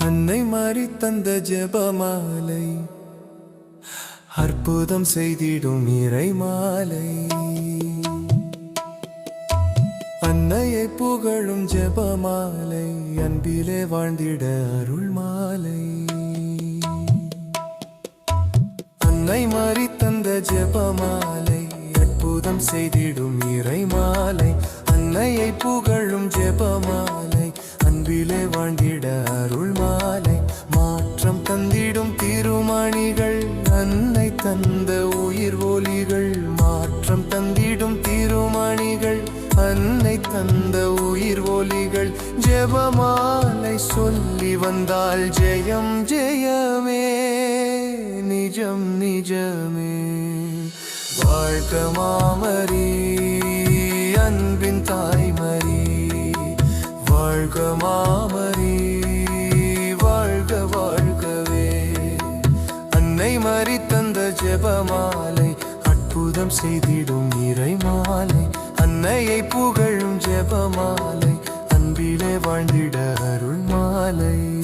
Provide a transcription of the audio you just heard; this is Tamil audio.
அன்னை மாறி தந்த ஜபமாலை அற்புதம் செய்திடும் இறை மாலை அன்னையை புகழும் ஜபமாலை அன்பிலே வாழ்ந்திட அருள் மாலை உன்னை மாறி தந்த ஜெபமாலை அற்புதம் செய்திடும் இறை மாலை அன்னையை புகழும் ஜெபமாலை அன்பிலே வாழ்ந்திட அருள் மாலை மாற்றம் தந்திடும் திருமணிகள் அன்னை தந்த உயிர் ஒலிகள். மாற்றம் தந்திடும் திருமணிகள் அன்னை தந்த உயிர் ஒலிகள். ஜெபமாலை சொல்லி வந்தால் ஜெயம் ஜெயமே. நிஜம் நிஜமே. வாழ்க மாமரி அன்பின் தாய்மரி. வாழ்க மாமரி வாழ்க வாழ்கவே. அன்னை மறி தந்த ஜெபமாலை அற்புதம் செய்திடும் இறை மாலை அன்னையை புகழும் ஜெபமாலை அன்பிலே வாழ்ந்திட அருள் மாலை